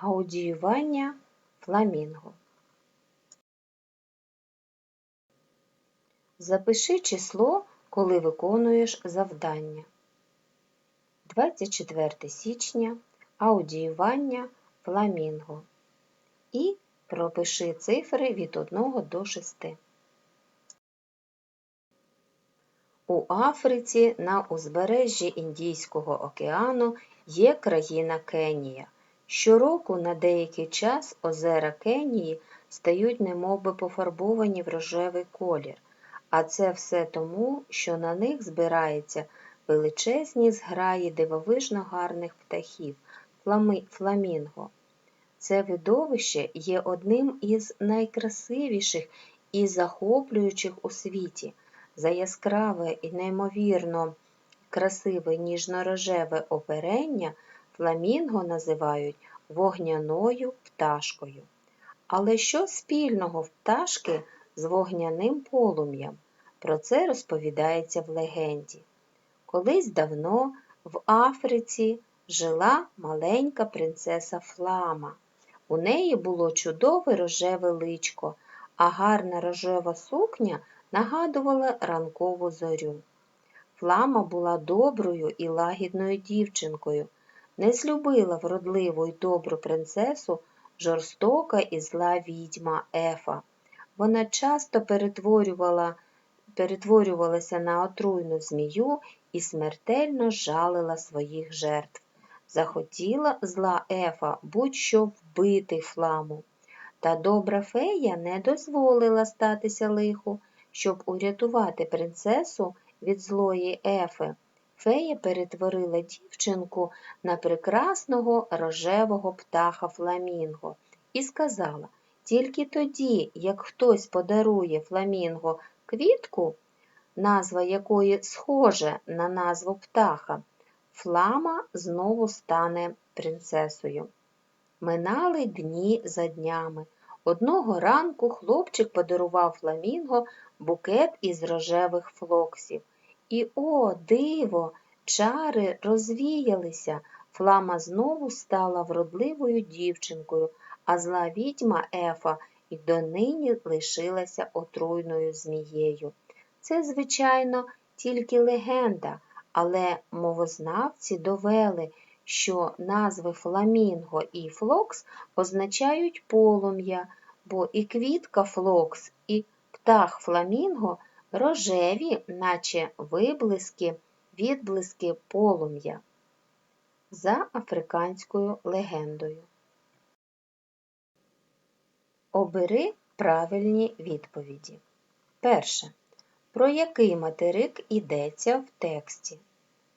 Аудіювання фламінго. Запиши число, коли виконуєш завдання. 24 січня аудіювання фламінго. І пропиши цифри від 1 до 6. У Африці на узбережжі Індійського океану є країна Кенія. Щороку на деякий час озера Кенії стають немовби пофарбовані в рожевий колір, а це все тому, що на них збираються величезні зграї дивовижно гарних птахів фламінго. Це видовище є одним із найкрасивіших і захоплюючих у світі. За яскраве і неймовірно красиве ніжно-рожеве оперення фламінго називають вогняною пташкою. Але що спільного пташки з вогняним полум'ям? Про це розповідається в легенді. Колись давно в Африці жила маленька принцеса Флама. У неї було чудове рожеве личко, а гарна рожева сукня нагадувала ранкову зорю. Флама була доброю і лагідною дівчинкою, не злюбила вродливу й добру принцесу жорстока і зла відьма Ефа. Вона часто перетворювала, перетворювалася на отруйну змію і смертельно жалила своїх жертв. Захотіла зла Ефа будь-що вбити фламу. Та добра фея не дозволила статися лиху, щоб урятувати принцесу від злої Ефи. Фея перетворила дівчинку на прекрасного рожевого птаха фламінго і сказала тільки тоді, як хтось подарує фламінго квітку, назва якої схожа на назву птаха, флама знову стане принцесою. Минали дні за днями. Одного ранку хлопчик подарував фламінго букет із рожевих флоксів. І, о, диво, чари розвіялися, флама знову стала вродливою дівчинкою, а зла відьма Ефа і донині лишилася отруйною змією. Це, звичайно, тільки легенда, але мовознавці довели, що назви фламінго і флокс означають полум'я, бо і квітка флокс, і птах фламінго рожеві, наче виблиски, відблиски полум'я. За африканською легендою. Обери правильні відповіді. Перше. Про який материк йдеться в тексті?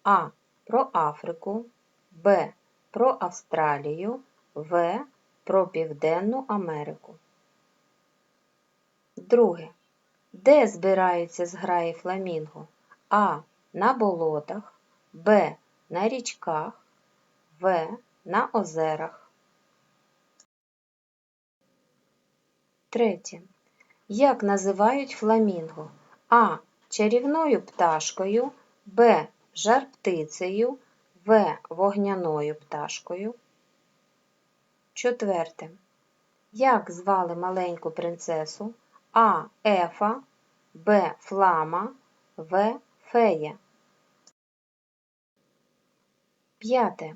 А. Про Африку, Б. Про Австралію, В. Про Південну Америку. Друге. Де збираються зграї фламінго? А. На болотах, Б. На річках, В. На озерах. Третє. Як називають фламінго? А. Чарівною пташкою, Б. Жар-птицею, В. Вогняною пташкою. Четверте. Як звали маленьку принцесу? А. Ефа, Б. Флама, В. Фея. П'яте.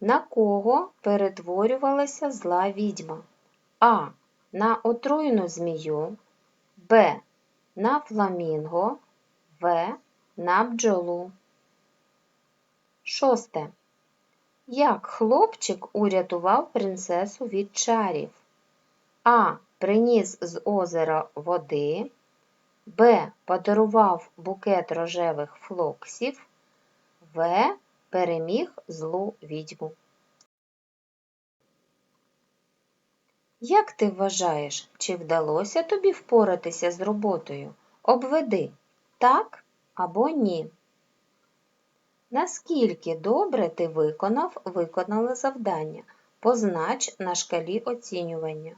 На кого перетворювалася зла відьма? А. На отруйну змію, Б. На фламінго, В. На бджолу. Шосте. Як хлопчик урятував принцесу від чарів? А приніс з озера води, Б. Подарував букет рожевих флоксів, В. Переміг злу відьму. Як ти вважаєш, чи вдалося тобі впоратися з роботою? Обведи так або ні. Наскільки добре ти виконав виконали завдання? Познач на шкалі оцінювання.